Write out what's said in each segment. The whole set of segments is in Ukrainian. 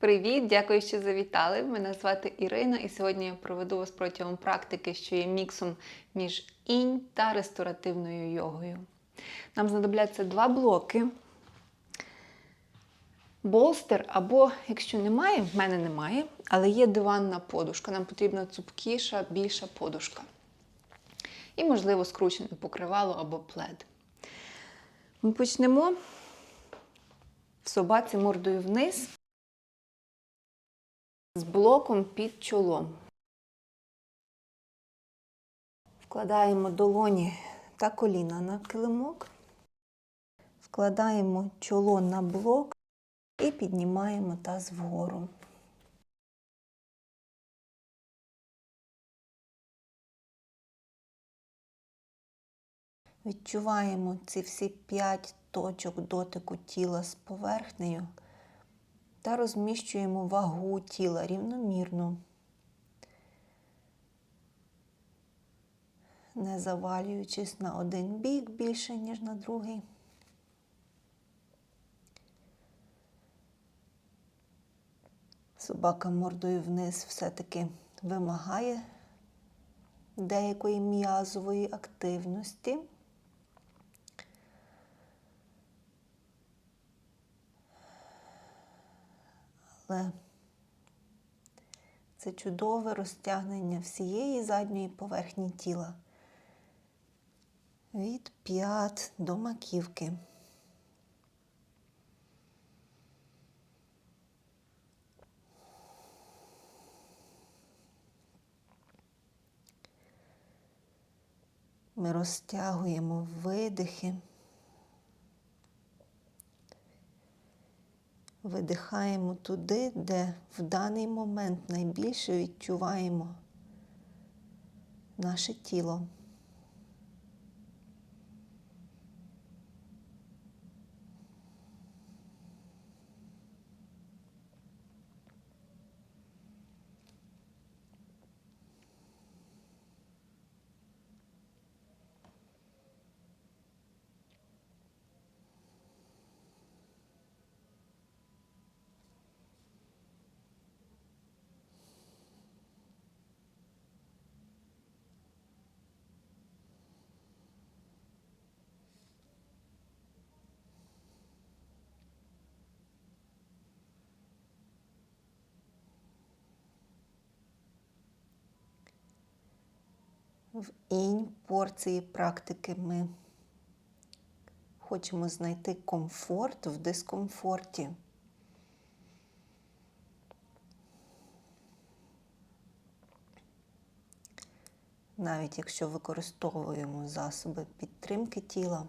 Привіт, дякую, що завітали. Мене звати Ірина, і сьогодні я проведу вас протягом практики, що є міксом між інь та ресторативною йогою. Нам знадобляться два блоки. Болстер, або, якщо немає, в мене немає, але є диванна подушка. Нам потрібна цупкіша, більша подушка. І, можливо, скручене покривало або плед. Ми почнемо в собаці мордою вниз з блоком під чолом. Вкладаємо долоні та коліна на килимок, вкладаємо чоло на блок і піднімаємо таз вгору. Відчуваємо ці всі п'ять точок дотику тіла з поверхнею та розміщуємо вагу тіла рівномірно, не завалюючись на один бік більше, ніж на другий. Собака мордою вниз все-таки вимагає деякої м'язової активності. Але це чудове розтягнення всієї задньої поверхні тіла від п'ят до маківки. Ми розтягуємо видихи. Видихаємо туди, де в даний момент найбільше відчуваємо наше тіло. В інь порції практики ми хочемо знайти комфорт в дискомфорті. Навіть якщо використовуємо засоби підтримки тіла,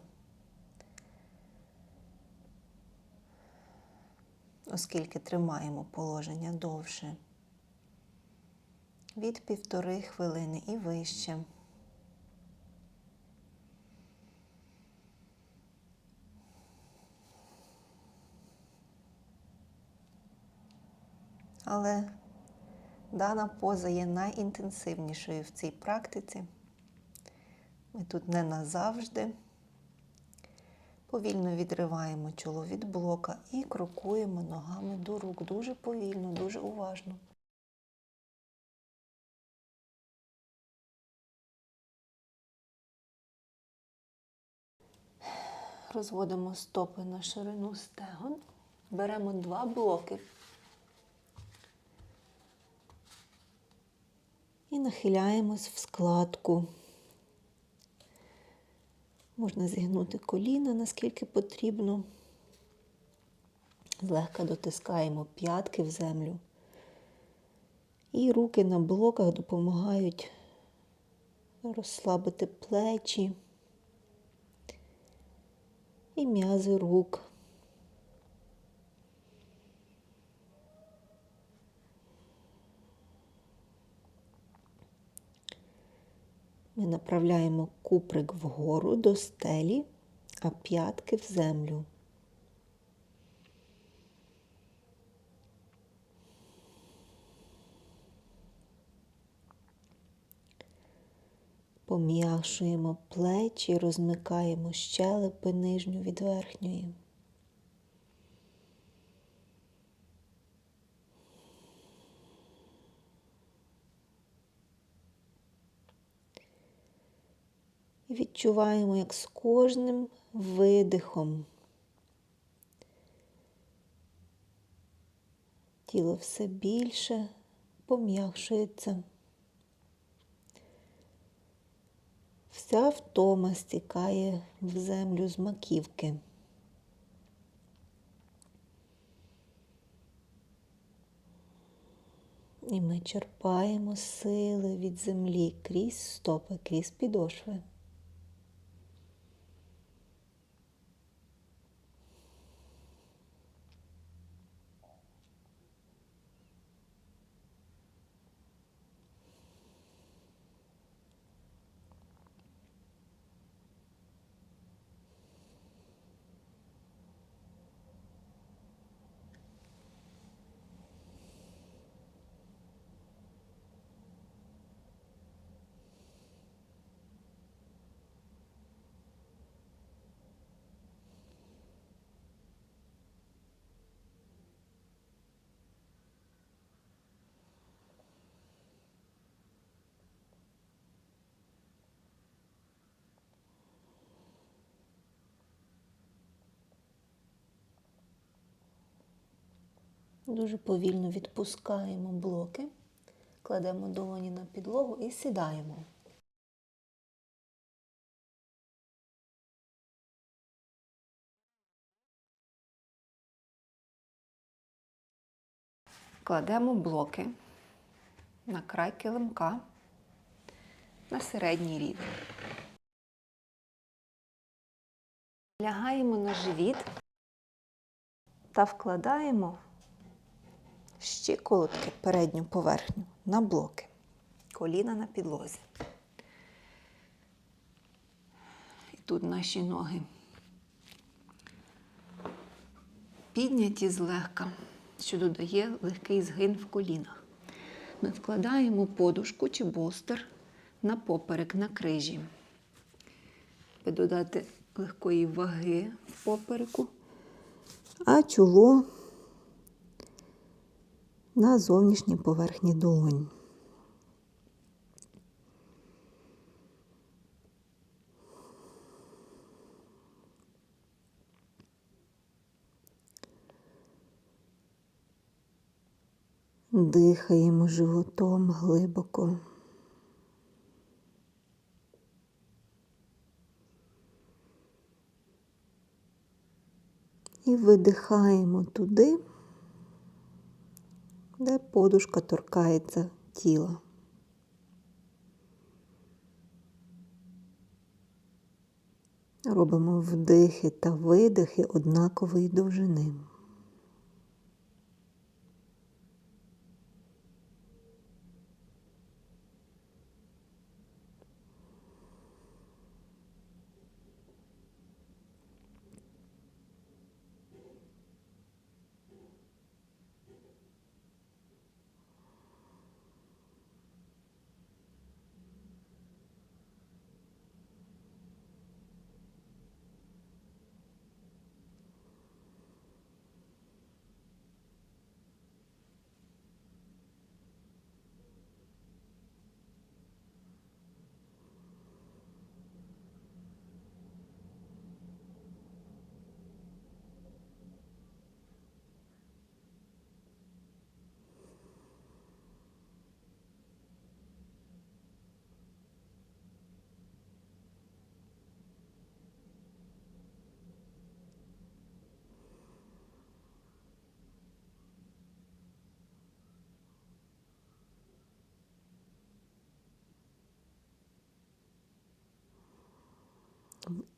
оскільки тримаємо положення довше від півтори хвилини і вище. Але дана поза є найінтенсивнішою в цій практиці. Ми тут не назавжди. Повільно відриваємо чоло від блока і крокуємо ногами до рук. Дуже повільно, дуже уважно. Розводимо стопи на ширину стегон. Беремо два блоки. І нахиляємось в складку. Можна зігнути коліна, наскільки потрібно. Злегка дотискаємо п'ятки в землю. І руки на блоках допомагають розслабити плечі і м'язи рук. Ми направляємо куприк вгору до стелі, а п'ятки в землю. Пом'якшуємо плечі, розмикаємо щелепи нижню від верхньої. І відчуваємо, як з кожним видихом тіло все більше пом'якшується. Вся втома стікає в землю з маківки. І ми черпаємо сили від землі крізь стопи, крізь підошви. Дуже повільно відпускаємо блоки, кладемо долоні на підлогу і сідаємо. Кладемо блоки на край килимка на середній рівень. Лягаємо на живіт та вкладаємо щиколотки передню поверхню на блоки, коліна на підлозі. І тут наші ноги підняті злегка, що додає легкий згин в колінах. Ми вкладаємо подушку чи болстер на поперек, на крижі, додати легкої ваги в попереку, а чоло на зовнішній поверхні долонь. Дихаємо животом глибоко. І видихаємо туди, де подушка торкається тіла. Робимо вдихи та видихи однакової довжини.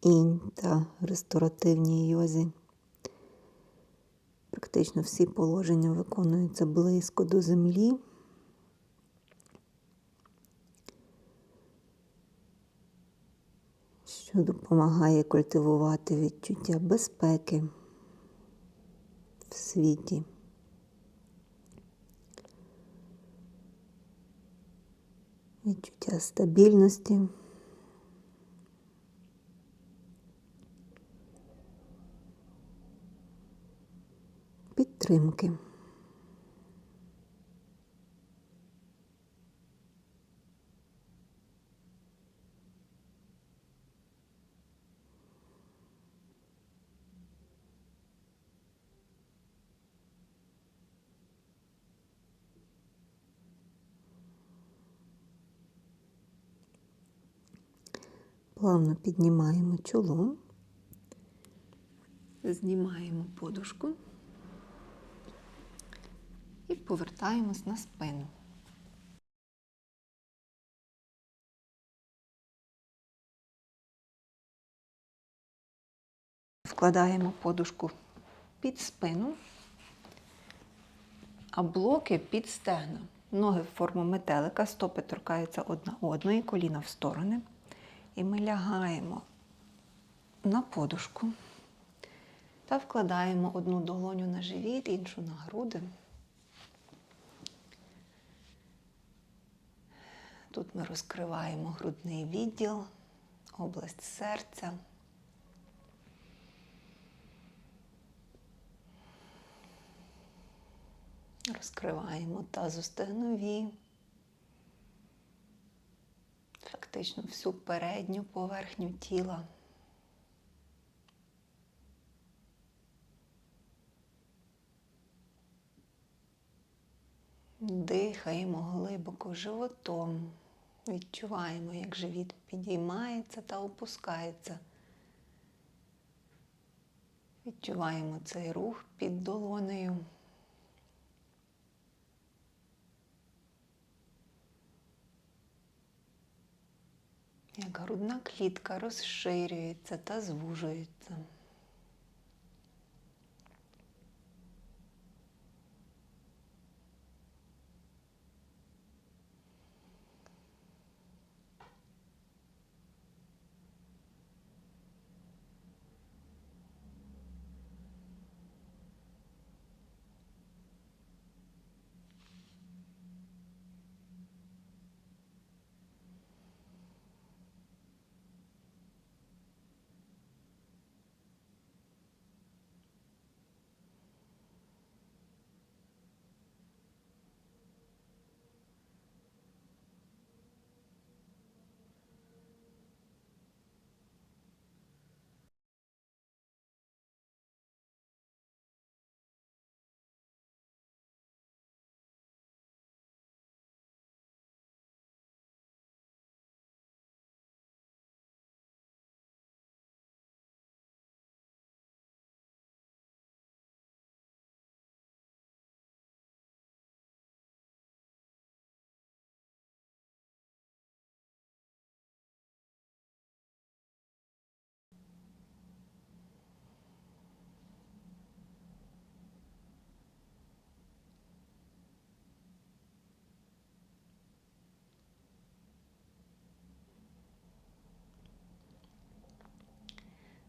Інь та ресторативній йозі. Практично всі положення виконуються близько до землі. Що допомагає культивувати відчуття безпеки в світі. Відчуття стабільності. підтримки. Плавно піднімаємо чоло, знімаємо подушку повертаємось на спину. Вкладаємо подушку під спину, а блоки під стегна. Ноги в форму метелика, стопи торкаються одна одної, коліна в сторони. І ми лягаємо на подушку та вкладаємо одну долоню на живіт, іншу на груди. Тут ми розкриваємо грудний відділ, область серця. Розкриваємо тазостегнові, фактично всю передню поверхню тіла. Дихаємо глибоко животом. Відчуваємо, як живіт підіймається та опускається. Відчуваємо цей рух під долонею. Як грудна клітка розширюється та звужується.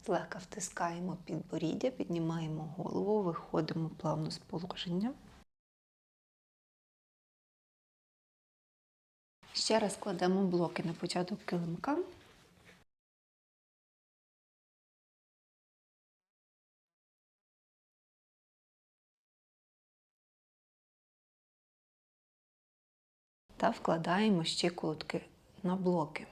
Злегка втискаємо підборіддя, піднімаємо голову, виходимо плавно з положення. Ще раз кладемо блоки на початок килимка. Та вкладаємо щиколотки на блоки.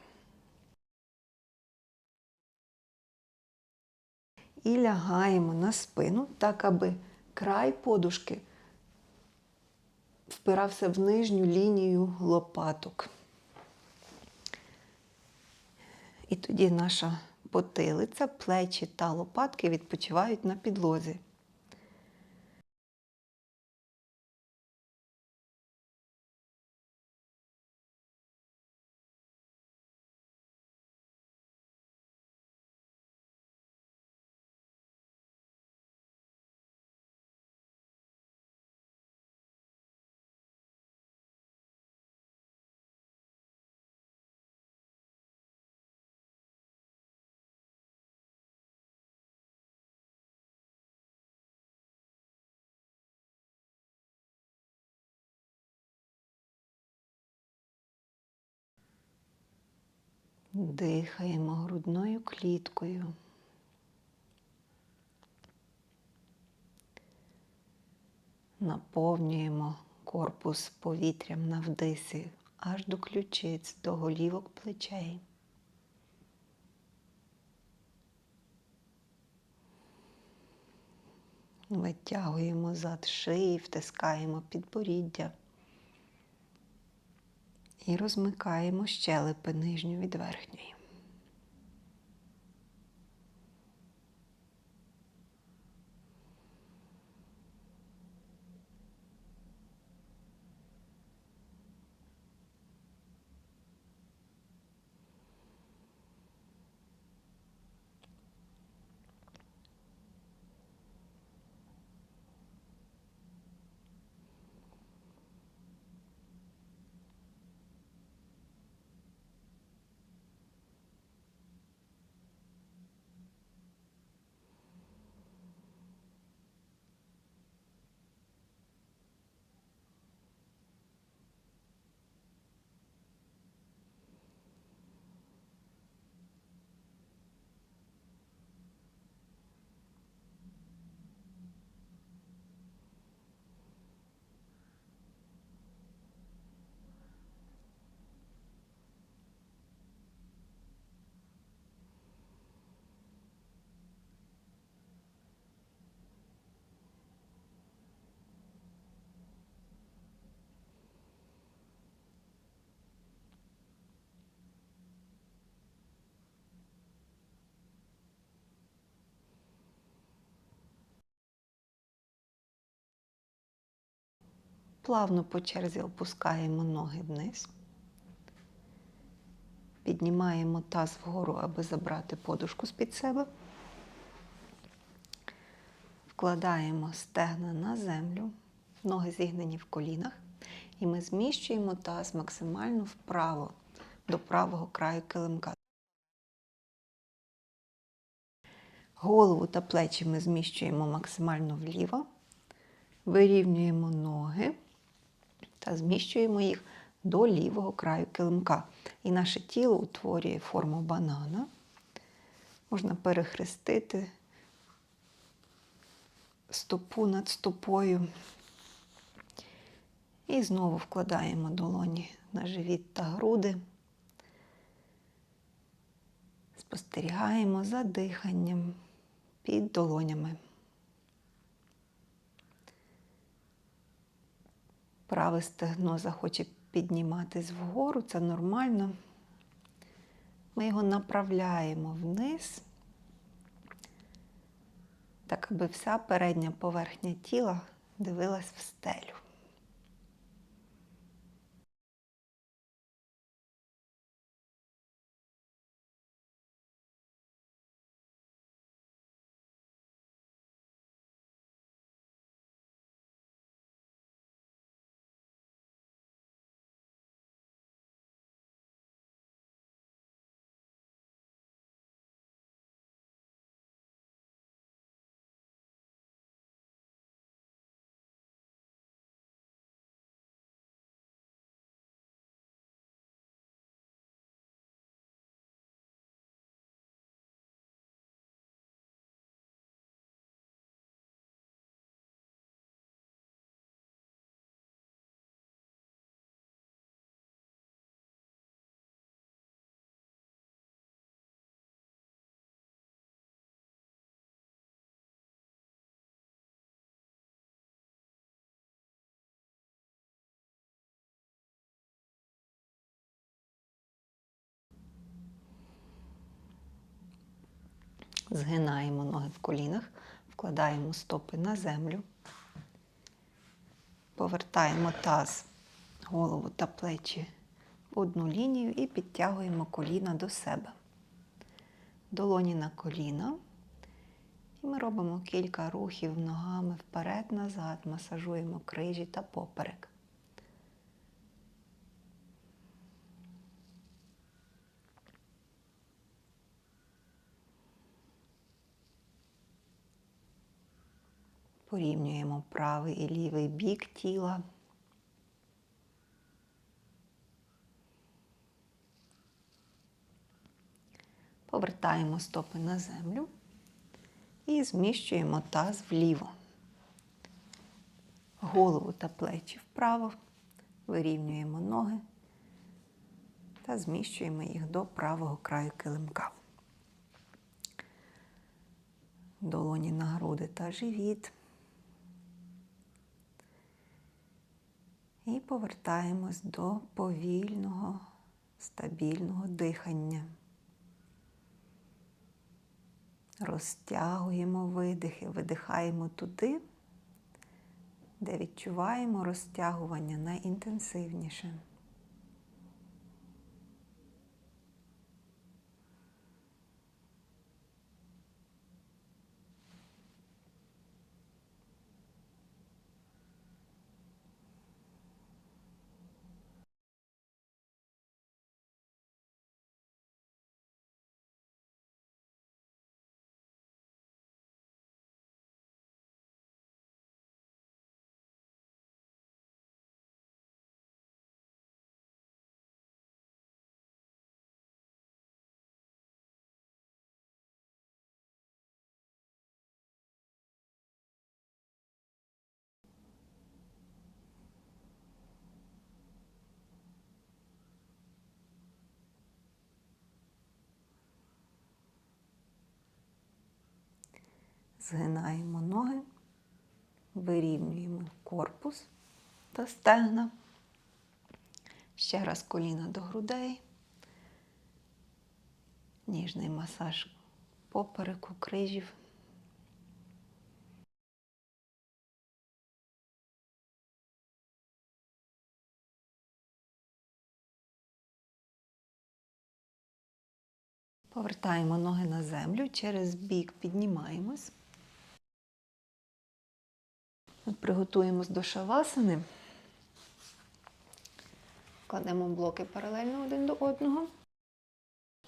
І лягаємо на спину, так аби край подушки впирався в нижню лінію лопаток. І тоді наша потилиця, плечі та лопатки відпочивають на підлозі. Дихаємо грудною кліткою. Наповнюємо корпус повітрям на вдисі аж до ключиць, до голівок плечей. Витягуємо зад шиї, втискаємо підборіддя і розмикаємо щелепи нижню від верхньої. Плавно по черзі опускаємо ноги вниз. Піднімаємо таз вгору, аби забрати подушку з-під себе. Вкладаємо стегна на землю, ноги зігнені в колінах, і ми зміщуємо таз максимально вправо до правого краю килимка. Голову та плечі ми зміщуємо максимально вліво, вирівнюємо ноги та зміщуємо їх до лівого краю килимка. І наше тіло утворює форму банана. Можна перехрестити стопу над стопою. І знову вкладаємо долоні на живіт та груди. Спостерігаємо за диханням під долонями. Праве стегно захоче підніматись вгору, це нормально. Ми його направляємо вниз, так аби вся передня поверхня тіла дивилась в стелю. Згинаємо ноги в колінах, вкладаємо стопи на землю, повертаємо таз, голову та плечі в одну лінію і підтягуємо коліна до себе. Долоні на коліна. І ми робимо кілька рухів ногами вперед-назад, масажуємо крижі та поперек. Порівнюємо правий і лівий бік тіла. Повертаємо стопи на землю і зміщуємо таз вліво. Голову та плечі вправо, вирівнюємо ноги та зміщуємо їх до правого краю килимка. Долоні на груди та живіт. І повертаємось до повільного, стабільного дихання. Розтягуємо видихи, видихаємо туди, де відчуваємо розтягування найінтенсивніше. згинаємо ноги, вирівнюємо корпус та стегна. Ще раз коліна до грудей, ніжний масаж попереку крижів. Повертаємо ноги на землю, через бік піднімаємось. От приготуємось до шавасани. Кладемо блоки паралельно один до одного.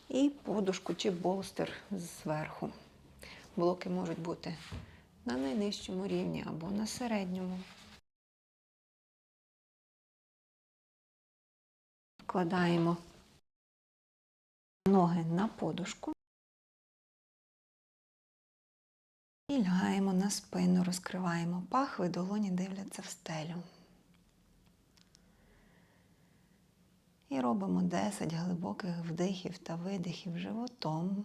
І подушку чи болстер зверху. Блоки можуть бути на найнижчому рівні або на середньому. Вкладаємо ноги на подушку і лягаємо на спину, розкриваємо пахви, долоні дивляться в стелю. І робимо 10 глибоких вдихів та видихів животом.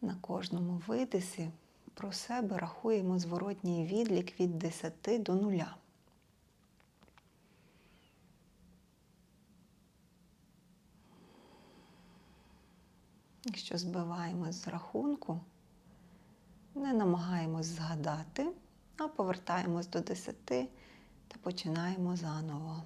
На кожному видисі про себе рахуємо зворотній відлік від 10 до 0. Якщо збиваємось з рахунку, не намагаємось згадати, а повертаємось до 10 та починаємо заново.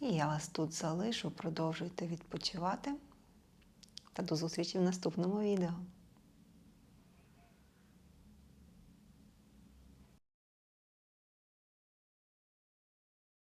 І я вас тут залишу, продовжуйте відпочивати. Та до зустрічі в наступному відео.